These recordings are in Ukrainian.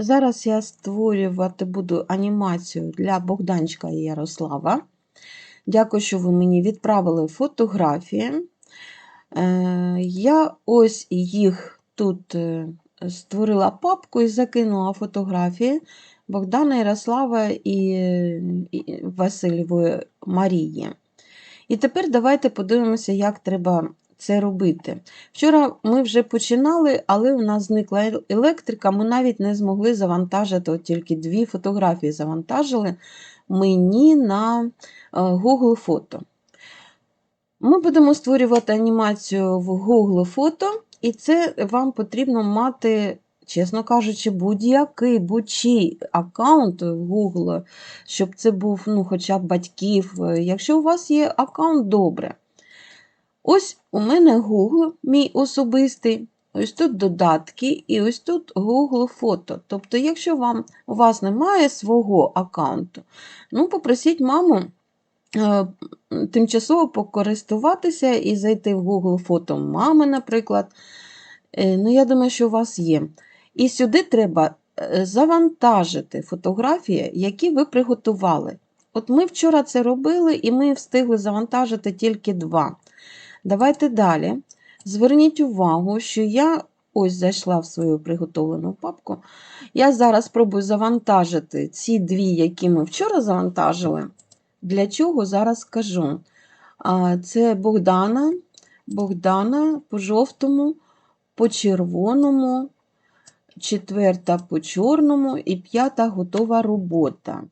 Зараз я створювати буду анімацію для Богданчика і Ярослава. Дякую, що ви мені відправили фотографії. Е, Я ось їх тут е, створила папку і закинула фотографії Богдана Ярослава і Васильєвої Марії. І тепер давайте подивимося, як треба це робити. Вчора ми вже починали, але у нас зникла електрика, ми навіть не змогли завантажити, от тільки дві фотографії завантажили мені на е, Google Фото. Ми будемо створювати анімацію в Google Фото, і це вам потрібно мати, чесно кажучи, будь-який будь-чий аккаунт в Google, щоб це був ну, хоча б батьків. Якщо у вас є аккаунт, добре. Ось у мене Google, мій особистий. Ось тут додатки, і ось тут Google фото. Тобто, якщо вам, у вас немає свого аккаунту, ну попросіть маму е, тимчасово покористуватися і зайти в Google фото мами, наприклад. Е, Ну, я думаю, що у вас є. І сюди треба е, завантажити фотографії, які ви приготували. От ми вчора це робили, і ми встигли завантажити тільки два. Давайте далі. Зверніть увагу, що я ось зайшла в свою приготовлену папку. Я зараз спробую завантажити ці дві, які ми вчора завантажили. Для чого зараз скажу. Це Богдана, Богдана по жовтому, по червоному, четверта по чорному і п'ята готова робота.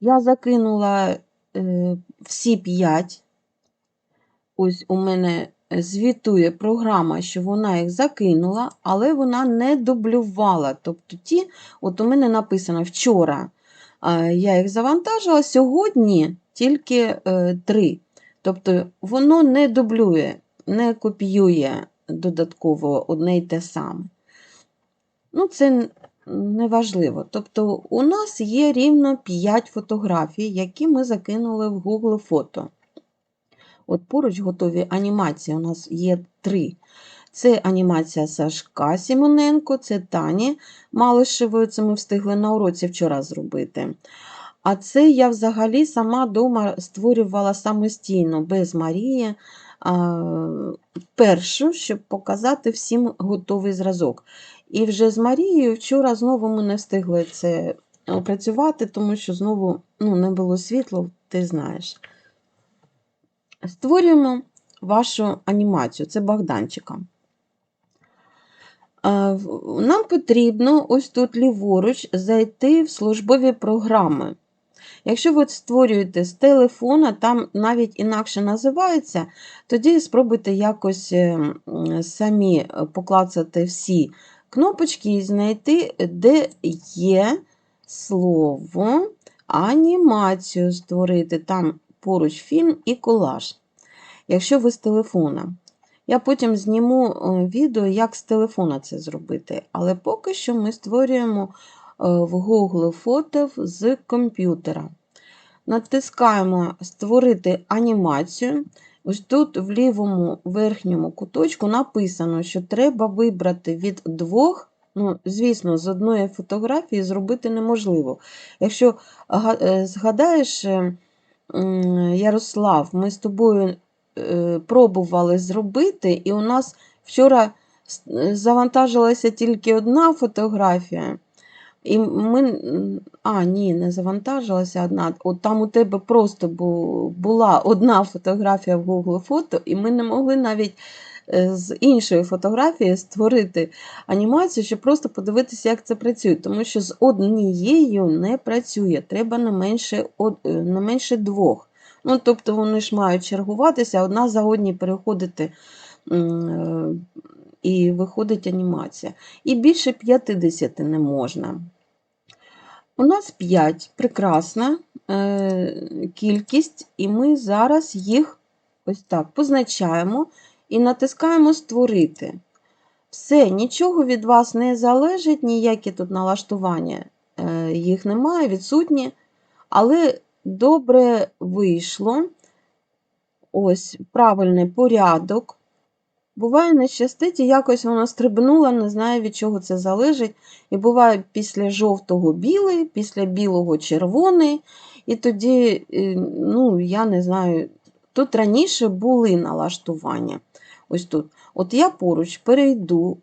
Я закинула е, всі п'ять. Ось у мене звітує програма, що вона їх закинула, але вона не дублювала. Тобто ті, от у мене написано вчора е, я їх завантажила, сьогодні тільки е, три. Тобто воно не дублює, не копіює додатково одне й те саме. Ну, це не важливо. Тобто, у нас є рівно 5 фотографій, які ми закинули в Google фото. От поруч готові анімації у нас є три. Це анімація Сашка Сімоненко, це Тані Малишевої, це ми встигли на уроці вчора зробити. А це я взагалі сама вдома створювала самостійно, без Марії, першу, щоб показати всім готовий зразок. І вже з Марією вчора знову ми не встигли це опрацювати, тому що знову ну, не було світла, ти знаєш. Створюємо вашу анімацію, це Богданчика. Нам потрібно ось тут ліворуч зайти в службові програми. Якщо ви створюєте з телефона, там навіть інакше називається, тоді спробуйте якось е, самі е, поклацати всі кнопочки і знайти, де є слово анімацію створити. Там поруч фільм і колаж. Якщо ви з телефона. Я потім зніму е, відео, як з телефона це зробити. Але поки що ми створюємо е, в Google фото з комп'ютера. Натискаємо Створити анімацію. Ось тут в лівому верхньому куточку написано, що треба вибрати від двох. Ну, звісно, з одної фотографії зробити неможливо. Якщо е, згадаєш, Ярослав, ми з тобою е, пробували зробити, і у нас вчора е, завантажилася тільки одна фотографія. І ми, а, ні, не завантажилася одна. От там у тебе просто була одна фотографія в Google фото, і ми не могли навіть з іншої фотографії створити анімацію, щоб просто подивитися, як це працює. Тому що з однією не працює. Треба не менше, е, не менше двох. Ну, тобто вони ж мають чергуватися, одна за одній переходити е, і виходить анімація. І більше 50 не можна. У нас 5 прекрасна е, кількість, і ми зараз їх ось так позначаємо і натискаємо Створити. Все, нічого від вас не залежить, ніякі тут налаштування е, їх немає, відсутні. Але добре вийшло. Ось правильний порядок. Буває, не щастить, і якось воно стрибнуло, не знаю, від чого це залежить. І буває після жовтого білий, після білого червоний. І тоді, е, ну, я не знаю, тут раніше були налаштування. Ось тут. От я поруч перейду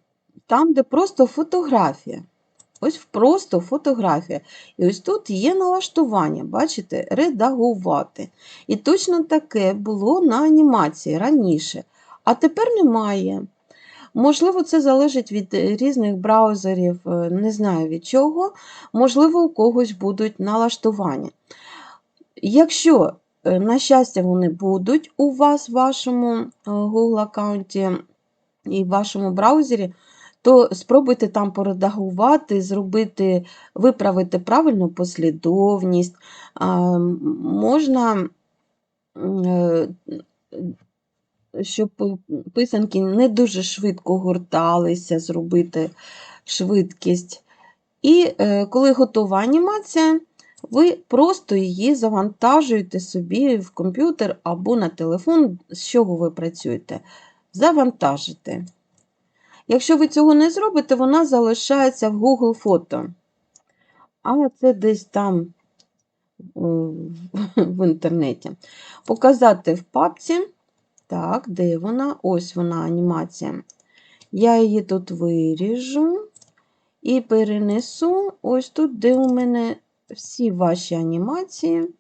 там, де просто фотографія. Ось просто фотографія. І ось тут є налаштування, бачите, редагувати. І точно таке було на анімації раніше. А тепер немає. Можливо, це залежить від е, різних браузерів, е, не знаю від чого. Можливо, у когось будуть налаштування. Якщо, на щастя, вони будуть у вас в вашому Google аккаунті і в вашому браузері, то спробуйте там поредагувати, зробити, виправити правильну послідовність. Можна щоб писанки не дуже швидко горталися, зробити швидкість. І е, коли готова анімація, ви просто її завантажуєте собі в комп'ютер або на телефон, з чого ви працюєте. Завантажите. Якщо ви цього не зробите, вона залишається в Google фото. А це десь там в інтернеті. Показати в папці. Так, де вона? Ось вона анімація. Я її тут виріжу і перенесу ось тут, де у мене всі ваші анімації.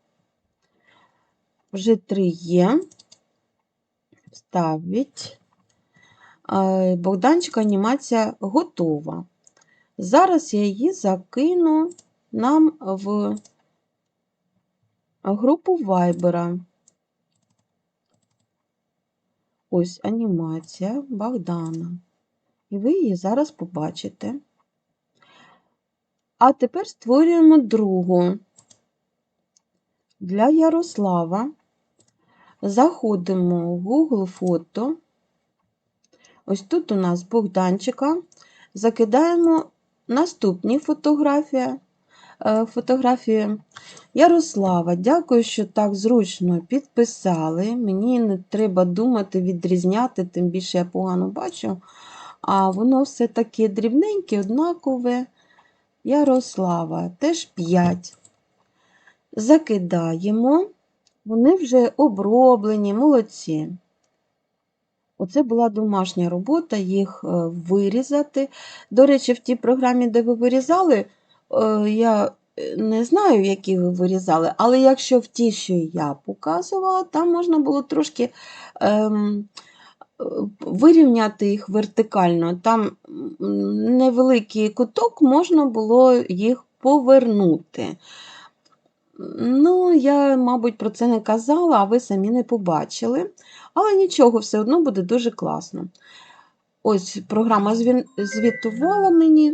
Вже три є. Вставіть. Богданчик анімація готова. Зараз я її закину нам в групу Viber. Ось анімація Богдана. І ви її зараз побачите. А тепер створюємо другу. Для Ярослава заходимо в Google фото. Ось тут у нас Богданчика. Закидаємо наступні фотографії. Е, фотографії Ярослава, дякую, що так зручно підписали. Мені не треба думати, відрізняти, тим більше я погано бачу. А воно все таке дрібненьке, однакове. Ярослава, теж 5. Закидаємо, вони вже оброблені, молодці. Оце була домашня робота, їх е, вирізати. До речі, в тій програмі, де ви вирізали, е, я не знаю, які ви вирізали, але якщо в ті, що я показувала, там можна було трошки ем, вирівняти їх вертикально. Там невеликий куток, можна було їх повернути. Ну, я, мабуть, про це не казала, а ви самі не побачили. Але нічого, все одно буде дуже класно. Ось програма звітувала мені.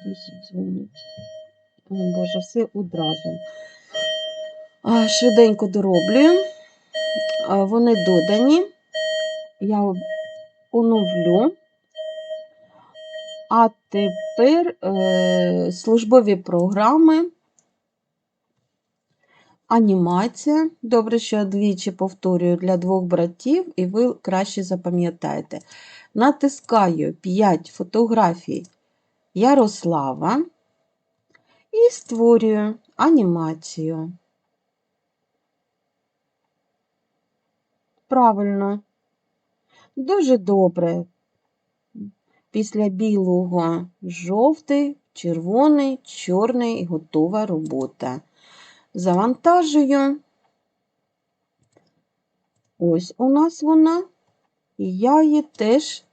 Хтось дзвонить. О, Боже, все одразу. Швиденько дороблюю. Вони додані. Я оновлю. А тепер е, службові програми, анімація. Добре, що я двічі повторюю для двох братів, і ви краще запам'ятаєте. Натискаю 5 фотографій Ярослава і створюю анімацію. Правильно, дуже добре. Після білого жовтий, червоний, чорний і готова робота. Завантажую. Ось у нас вона, і я її теж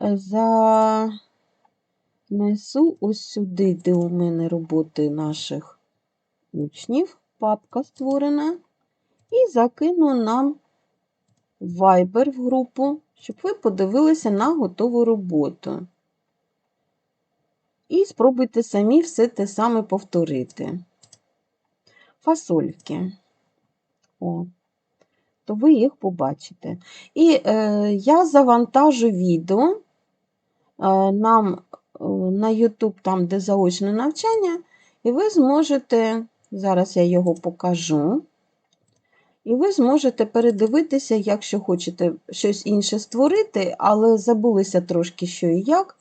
за несу ось сюди, де у мене роботи наших учнів, папка створена, і закину нам Viber в групу, щоб ви подивилися на готову роботу. І спробуйте самі все те саме повторити. Фасольки. О, то ви їх побачите. І е, я завантажу відео. Е, нам Е, на YouTube, там, де заочне навчання, і ви зможете, зараз я його покажу. І ви зможете передивитися, якщо хочете щось інше створити, але забулися трошки що і як.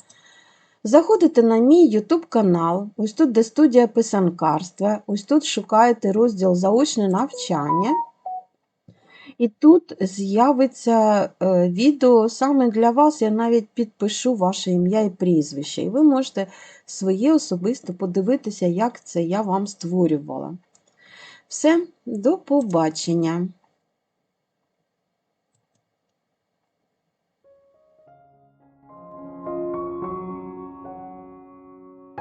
Заходите на мій YouTube канал, ось тут, де студія писанкарства, ось тут шукаєте розділ заочне навчання. І тут з'явиться е, відео саме для вас. Я навіть підпишу ваше ім'я і прізвище. І ви можете своє особисто подивитися, як це я вам створювала. Все, до побачення!